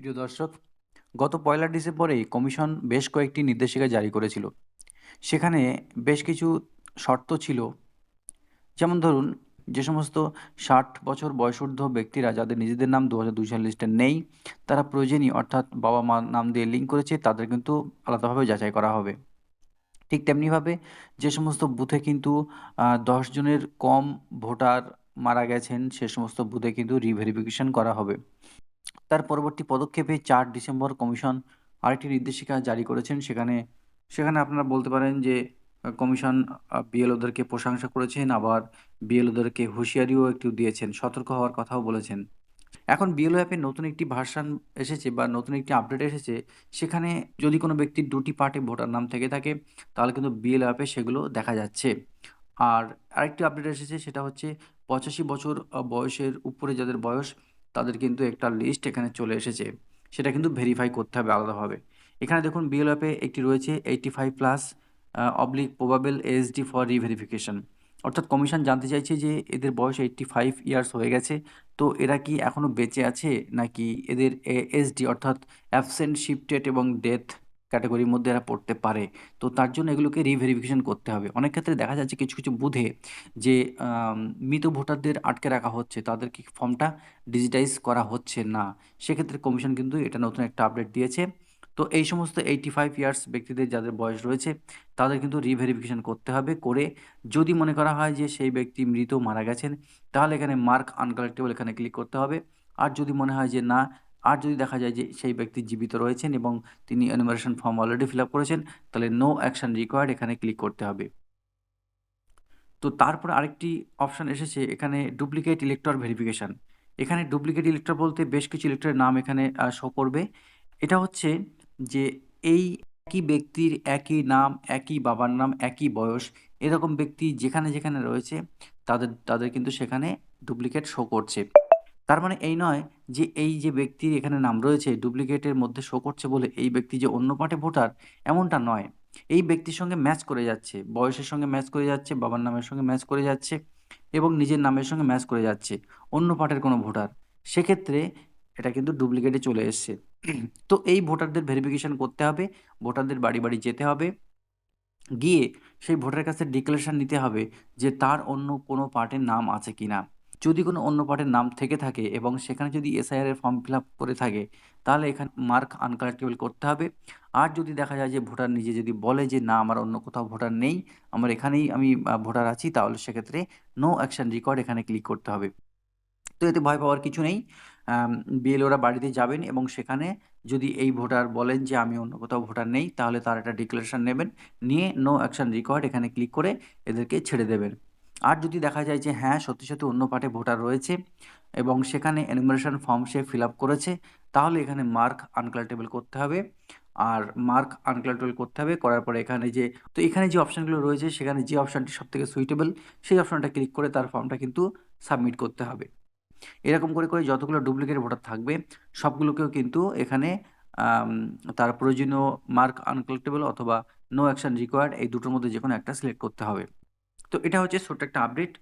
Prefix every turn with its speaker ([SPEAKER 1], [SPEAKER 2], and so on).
[SPEAKER 1] প্রিয় দর্শক, গত পয়লা ডিসেম্বরেই কমিশন বেশ কয়েকটি নির্দেশিকা জারি করেছিল। সেখানে বেশ কিছু শর্ত ছিল। যেমন ধরুন, যে সমস্ত ষাট বছর বয়সোর্ধ্ব ব্যক্তিরা যাদের নিজেদের নাম দু হাজার দুই সাল লিস্টে নেই, তারা প্রয়োজনীয় অর্থাৎ বাবা মা নাম দিয়ে লিঙ্ক করেছে, তাদের কিন্তু আলাদাভাবে যাচাই করা হবে। ঠিক তেমনিভাবে যে সমস্ত বুথে কিন্তু দশ জনের কম ভোটার মারা গেছেন, সে সমস্ত বুথে কিন্তু রিভেরিফিকেশন করা হবে। তার পরবর্তী পদক্ষেপে চার ডিসেম্বর কমিশন আরেকটি নির্দেশিকা জারি করেছেন। সেখানে সেখানে আপনারা বলতে পারেন যে, কমিশন বিএলওদেরকে প্রশংসা করেছেন, আবার বিএলওদেরকে হুঁশিয়ারিও একটু দিয়েছেন, সতর্ক হওয়ার কথাও বলেছেন। এখন বিএলও অ্যাপে নতুন একটি ভার্সান এসেছে বা নতুন একটি আপডেট এসেছে, সেখানে যদি কোনো ব্যক্তির দুটি পার্টে ভোটার নাম থেকে থাকে, তাহলে কিন্তু বিএলও অ্যাপে সেগুলো দেখা যাচ্ছে। আর আরেকটি আপডেট এসেছে, সেটা হচ্ছে পঁচাশি বছর বয়সের উপরে যাদের বয়স তাদের কিন্তু একটা লিস্ট এখানে চলে এসেছে। সেটা কিন্তু ভেরিফাই করতে হবে আলাদাভাবে। এখানে দেখুন বিএল অ্যাপে একটি রয়েছে eighty five plus oblique probable SD for reverification অর্থাৎ কমিশন জানতে চাইছে যে এদের বয়স এইটটি ফাইভ ইয়ার্স হয়ে গেছে, তো এরা কি এখনও বেঁচে আছে? নাকি এদের এসডি অর্থাৎ অ্যাবসেন্ট শিফটেড এবং ডেথ ক্যাটাগরির মধ্যে এরা পড়তে পারে। তো তার জন্য এগুলোকে রিভেরিফিকেশন করতে হবে। অনেক ক্ষেত্রে দেখা যাচ্ছে কিছু কিছু বুধে যে মৃত ভোটারদের আটকে রাখা হচ্ছে তাদেরকে ফর্মটা ডিজিটাইজ করা হচ্ছে না? সেক্ষেত্রে কমিশন কিন্তু এটা নতুন একটা আপডেট দিয়েছে। তো এই সমস্ত এইটি ফাইভ ইয়ার্স ব্যক্তিদের যাদের বয়স রয়েছে, তাদের কিন্তু রিভেরিফিকেশন করতে হবে করে যদি মনে করা হয় যে সেই ব্যক্তি মৃত মারা গেছেন, তাহলে এখানে মার্ক আনকালেক্টেবল এখানে ক্লিক করতে হবে। আর যদি মনে হয় যে না আর যদি দেখা যায় যে সেই ব্যক্তি জীবিত রয়েছেন এবং তিনি enumeration form already fill up করেছেন, তাহলে নো অ্যাকশন রিকোয়ার্ড এখানে ক্লিক করতে হবে। তো তারপর আরেকটি অপশান এসেছে, এখানে ডুপ্লিকেট ইলেকটর ভেরিফিকেশান এখানে ডুপ্লিকেট ইলেকটর বলতে বেশ কিছু ইলেকটরের নাম এখানে শো করবে। এটা হচ্ছে যে এই একই ব্যক্তির একই নাম, একই বাবার নাম, একই বয়স, এরকম ব্যক্তি যেখানে যেখানে রয়েছে, তাদের তাদের কিন্তু সেখানে ডুপ্লিকেট শো করছে। তার মানে এই নয় যে এই যে ব্যক্তির এখানে নাম রয়েছে, ডুপ্লিকেটের মধ্যে শো করছে বলে এই ব্যক্তি যে অন্য পার্টে ভোটার, এমনটা নয়। এই ব্যক্তির সঙ্গে ম্যাচ করে যাচ্ছে, বয়সের সঙ্গে ম্যাচ করে যাচ্ছে, বাবার নামের সঙ্গে ম্যাচ করে যাচ্ছে এবং নিজের নামের সঙ্গে ম্যাচ করে যাচ্ছে অন্য পার্টের কোনো ভোটার। সেক্ষেত্রে এটা কিন্তু ডুপ্লিকেটে চলে এসছে। তো এই ভোটারদের ভেরিফিকেশন করতে হবে, ভোটারদের বাড়ি বাড়ি যেতে হবে, গিয়ে সেই ভোটারের কাছে ডিক্লারেশন নিতে হবে যে তার অন্য কোনো পার্টের নাম আছে কি না যদি কোনো অন্য পার্টের নাম থেকে থাকে এবং সেখানে যদি এসআইআর এর ফর্ম ফিল আপ করে থাকে, তাহলে এখানে মার্ক আনকালেক্টেবল করতে হবে। আর যদি দেখা যায় যে ভোটার নিজে যদি বলে যে, না, আমার অন্য কোথাও ভোটার নেই, আমার এখানেই আমি ভোটার আছি, তাহলে সেক্ষেত্রে নো অ্যাকশন রেকর্ড এখানে ক্লিক করতে হবে। তো এতে ভয় পাওয়ার কিছু নেই। বিএলওরা বাড়িতে যাবেন এবং সেখানে যদি এই ভোটার বলেন যে, আমি অন্য কোথাও ভোটার নেই, তাহলে তার একটা ডিক্লারেশন নেবেন। নিয়ে নো অ্যাকশন রেকর্ড এখানে ক্লিক করে এদেরকে ছেড়ে দেবেন। আর যদি দেখা যায় যে হ্যাঁ সত্যি সত্যি অন্য পার্টে ভোটার রয়েছে এবং সেখানে এনিমারেশন ফর্ম সে ফিল আপ করেছে, তাহলে এখানে মার্ক আনকালেক্টেবল করতে হবে। আর মার্ক আনকালেক্টেবল করতে হবে, করার পরে এখানে যে, তো এখানে যে অপশানগুলো রয়েছে, সেখানে যে অপশানটি সব থেকে সুইটেবল সেই অপশানটা ক্লিক করে তার ফর্মটা কিন্তু সাবমিট করতে হবে। এরকম করে করে যতগুলো ডুপ্লিকেট ভোটার থাকবে, সবগুলোকেও কিন্তু এখানে তার প্রয়োজনীয় মার্ক আনকালেক্টেবল অথবা নো অ্যাকশন রিকোয়ার্ড এই দুটোর মধ্যে যে কোনো একটা সিলেক্ট করতে হবে। তো এটা হচ্ছে ছোট্ট একটা আপডেট